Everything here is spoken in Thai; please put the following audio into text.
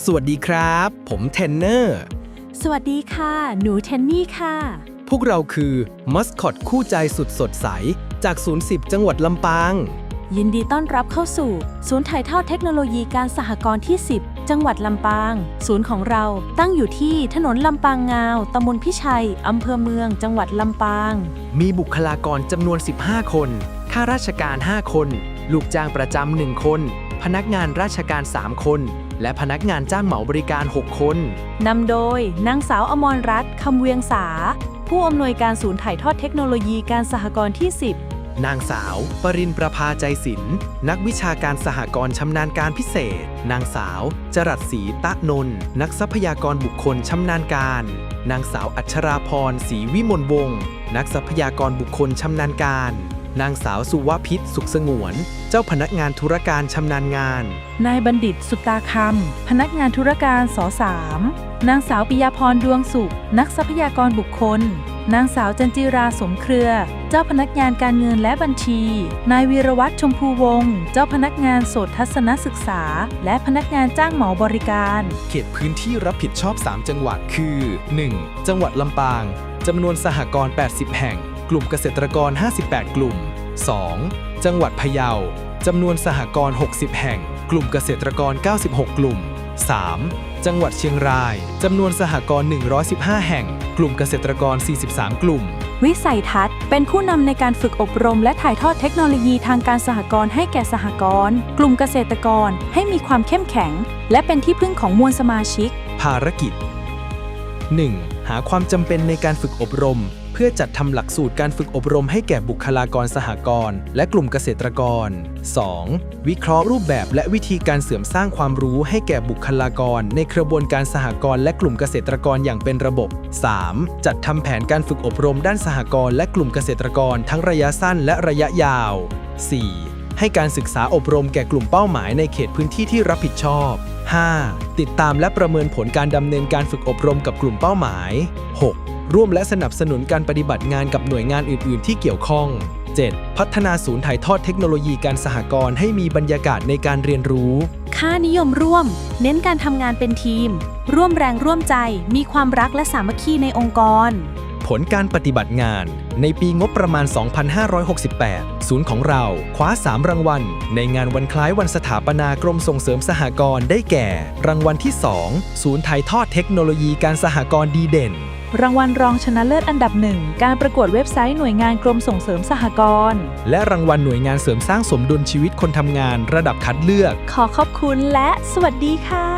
สวัสดีครับ ผมเทนเนอร์ สวัสดีค่ะ หนูเทนนี่ค่ะ พวกเราคือมัสคอตคู่ใจสุดสดใส จากศูนย์สิบจังหวัดลำปาง ยินดีต้อนรับเข้าสู่ ศูนย์ถ่ายทอดเทคโนโลยีการสหกรณ์ที่ 10 จังหวัดลำปาง ศูนย์ของเราตั้งอยู่ที่ถนนลำปางงาวตำบลพิชัยอำเภอเมือง จังหวัดลำปาง มีบุคลากรจำนวน 15 คน ข้าราชการ 5 คน ลูกจ้างประจำหนึ่งคน พนักงานราชการ 3 คน และพนักงานจ้างเหมาบริการ 6 คน นำโดยนางสาวอมรรัตน์คำเวียงสา ผู้อำนวยการศูนย์ถ่ายทอดเทคโนโลยีการสหกรณ์ที่ 10 นางสาว ปรินประภาใจศิลป์นักวิชาการสหกรณ์ชำนาญการพิเศษ นางสาว จรัสศรีตะนนท์นักทรัพยากรบุคคลชำนาญการ นางสาวอัชราพรศรีวิมลวงศ์นักทรัพยากรบุคคลชำนาญการ นางสาวสุวพิษสุขสงวน เจ้าพนักงานธุรการชำนาญงาน นายบัณฑิตสุตาคำ พนักงานธุรการสสามนางสาวปิยาพรดวงสุข นักทรัพยากรบุคคล นางสาวจันจิราสมเครือ เจ้าพนักงานการเงินและบัญชี นายวีรวัตรชมพูวงศ์ เจ้าพนักงานโสตทัศนศึกษา และพนักงานจ้างเหมาบริการ เขตพื้นที่รับผิดชอบ 3 จังหวัดคือ 1. จังหวัดลำปางจำนวนสหกรณ์80 แห่ง กลุ่มเกษตรกร 58 กลุ่ม 2. จังหวัดพะเยา จำนวนสหกรณ์ 60 แห่ง กลุ่มเกษตรกร 96 กลุ่ม 3. จังหวัดเชียงราย จำนวนสหกรณ์ 115 แห่ง กลุ่มเกษตรกร 43 กลุ่ม วิสัยทัศน์ เป็นผู้นำในการฝึกอบรม และถ่ายทอดเทคโนโลยีทางการสหกรณ์ให้แก่สหกรณ์ กลุ่มเกษตรกรให้มีความเข้มแข็ง และเป็นที่พึ่งของมวลสมาชิก ภารกิจ 1. หาความจำเป็นในการฝึกอบรม เพื่อจัดทำหลักสูตรการฝึกอบรมให้แก่บุคลากรสหกรณ์และกลุ่มเกษตรกร 2. วิเคราะห์รูปแบบและวิธีการเสริมสร้างความรู้ให้แก่บุคลากร ในกระบวนการสหกรณ์และกลุ่มเกษตรกรอย่างเป็นระบบ 3. จัดทำแผนการฝึกอบรมด้านสหกรณ์และกลุ่มเกษตรกรทั้งระยะสั้นและระยะยาว 4. ให้การศึกษาอบรมแก่กลุ่มเป้าหมายในเขตพื้นที่ที่รับผิดชอบ 5. ติดตามและประเมินผลการดำเนินการฝึกอบรมกับกลุ่มเป้าหมาย 6. ร่วมและสนับสนุนการปฏิบัติงานกับหน่วยงานอื่น ๆ ที่เกี่ยวข้อง 7. พัฒนาศูนย์ถ่ายทอดเทคโนโลยีการสหกรณ์ให้มีบรรยากาศในการเรียนรู้ ค่านิยมร่วม เน้นการทำงานเป็นทีม ร่วมแรงร่วมใจ มีความรักและสามัคคีในองค์กร ผลการปฏิบัติงาน ในปีงบประมาณ 2568 ศูนย์ของเราคว้า 3 รางวัล ในงานวันคล้ายวันสถาปนากรมส่งเสริมสหกรณ์ได้แก่ รางวัลที่ 2 ศูนย์ถ่ายทอดเทคโนโลยีการสหกรณ์ดีเด่น รางวัลรองชนะเลิศอันดับหนึ่งการประกวดเว็บไซต์หน่วยงานกรมส่งเสริมสหกรณ์ และรางวัลหน่วยงานเสริมสร้างสมดุลชีวิตคนทำงานระดับคัดเลือก ขอขอบคุณและสวัสดีค่ะ